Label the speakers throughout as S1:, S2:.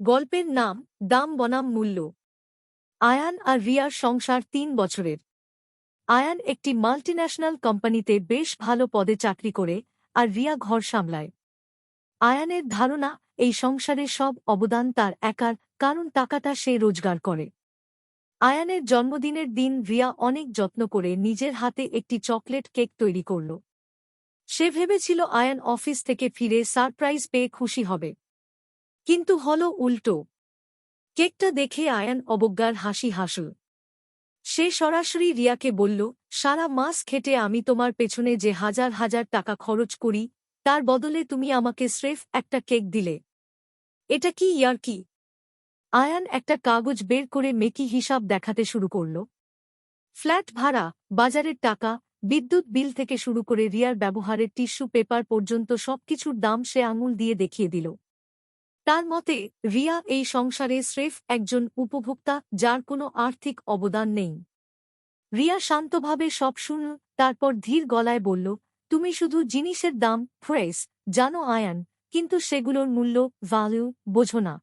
S1: গল্পের নাম দাম বনাম মূল্য। আয়ান আর রিয়ার সংসার তিন বছরের। আয়ান একটি মাল্টিন্যাশনাল কোম্পানিতে বেশ ভালো পদে চাকরি করে আর রিয়া ঘর সামলায়। আয়ানের ধারণা, এই সংসারে সব অবদান তার একার, কারণ টাকাটা সে রোজগার করে। আয়ানের জন্মদিনের দিন রিয়া অনেক যত্ন করে নিজের হাতে একটি চকলেট কেক তৈরি করল। সে ভেবেছিল আয়ান অফিস থেকে ফিরে সারপ্রাইজ পেয়ে খুশি হবে। কিন্তু হল উল্টো। কেকটা দেখে আয়ান অবজ্ঞার হাসি হাসল। সে সরাসরি রিয়াকে বলল, সারা মাস খেটে আমি তোমার পেছনে যে হাজার হাজার টাকা খরচ করি, তার বদলে তুমি আমাকে স্রেফ একটা কেক দিলে। এটা কি ইয়ার কি? আয়ান একটা কাগজ বের করে মেকি হিসাব দেখাতে শুরু করল। ফ্ল্যাট ভাড়া, বাজারের টাকা, বিদ্যুৎ বিল থেকে শুরু করে রিয়ার ব্যবহারের টিস্যু পেপার পর্যন্ত সবকিছুর দাম সে আঙুল দিয়ে দেখিয়ে দিল। তার মতে, রিয়া এই সংসারে স্রেফ একজন উপভোক্তা যার কোনো আর্থিক অবদান নেই। রিয়া শান্তভাবে সব শুনল, তারপর ধীর গলায় বলল, তুমি শুধু জিনিসের দাম প্রেস জানো আয়ান, কিন্তু সেগুলোর মূল্য ভ্যালু বোঝো না।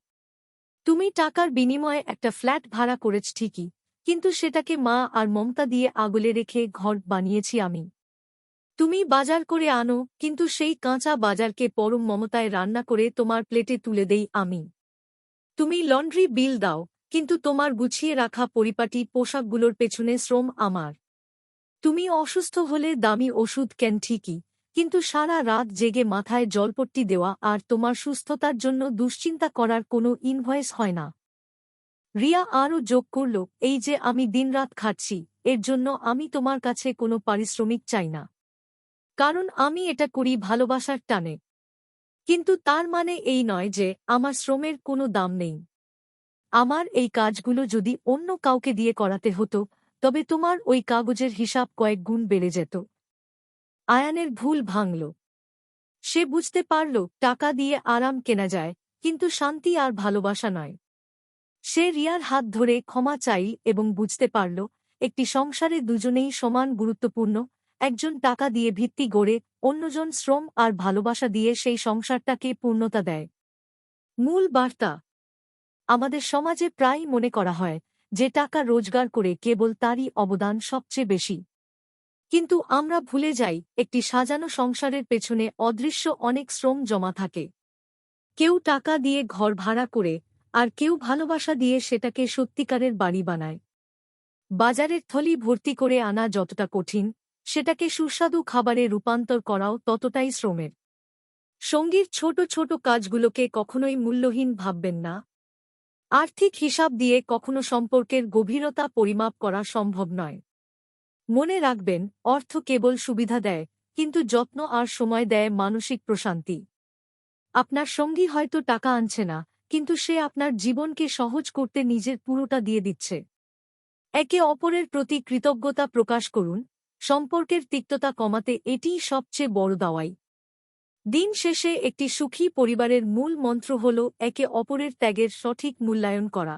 S1: তুমি টাকার বিনিময়ে একটা ফ্ল্যাট ভাড়া করেছ ঠিকই, কিন্তু সেটাকে মা আর মমতা দিয়ে আগলে রেখে ঘর বানিয়েছি আমি। তুমি বাজার করে আনো, কিন্তু সেই কাঁচা বাজারকে পরম মমতায় রান্না করে তোমার প্লেটে তুলে দেই আমি। তুমি লন্ড্রি বিল দাও, কিন্তু তোমার গুছিয়ে রাখা পরিপাটি পোশাকগুলোর পেছনে শ্রম আমার। তুমি অসুস্থ হলে দামি ওষুধ কেন ঠিকই, কিন্তু সারা রাত জেগে মাথায় জলপট্টি দেওয়া আর তোমার সুস্থতার জন্য দুশ্চিন্তা করার কোনো ইনভয়েস হয় না। রিয়া আরও যোগ করল, এই যে আমি দিনরাত খাচ্ছি এর জন্য আমি তোমার কাছে কোনো পারিশ্রমিক চাই না। কারণ আমি এটা করি ভালোবাসার টানে। কিন্তু তার মানে এই নয় যে আমার শ্রমের কোনো দাম নেই। আমার এই কাজগুলো যদি অন্য কাউকে দিয়ে করাতে হতো, তবে তোমার ওই কাগজের হিসাব কয়েক গুণ বেড়ে যেত। আয়ানের ভুল ভাঙল। সে বুঝতে পারল, টাকা দিয়ে আরাম কেনা যায়, কিন্তু শান্তি আর ভালোবাসা নয়। সে রিয়ার হাত ধরে ক্ষমা চাই এবং বুঝতে পারল, একটি সংসারে দুজনেই সমান গুরুত্বপূর্ণ একজন টাকা দিয়ে ভিত্তি গড়ে অন্যজন শ্রম আর ভালোবাসা দিয়ে সেই সংসারটাকে পূর্ণতা দেয়। মূল বার্তা। আমাদের সমাজে প্রায়ই মনে করা হয় যে টাকা রোজগার করে কেবল তারই অবদান সবচেয়ে বেশি। কিন্তু আমরা ভুলে যাই একটি সাজানো সংসারের পেছনে অদৃশ্য অনেক শ্রম জমা থাকে। কেউ টাকা দিয়ে ঘর ভাড়া করে আর কেউ ভালোবাসা দিয়ে সেটাকে সত্যিকারের বাড়ি বানায়। বাজারের থলি ভর্তি করে আনা যতটা কঠিন সেটাকে সুস্বাদু খাবারে রূপান্তর করাও ততটাই শ্রমের। সঙ্গীর ছোট ছোট কাজগুলোকে কখনোই মূল্যহীন ভাববেন না। আর্থিক হিসাব দিয়ে কখনো সম্পর্কের গভীরতা পরিমাপ করা সম্ভব নয়। মনে রাখবেন, অর্থ কেবল সুবিধা দেয়, কিন্তু যত্ন আর সময় দেয় মানসিক প্রশান্তি। আপনার সঙ্গী হয়তো টাকা আনছে না, কিন্তু সে আপনার জীবনকে সহজ করতে নিজের পুরোটা দিয়ে দিচ্ছে। একে অপরের প্রতি কৃতজ্ঞতা প্রকাশ করুন সম্পর্কের তিক্ততা কমাতে এটিই সবচেয়ে বড় দাওয়াই। দিন শেষে একটি সুখী পরিবারের মূল মন্ত্র হল একে অপরের ত্যাগের সঠিক মূল্যায়ন করা।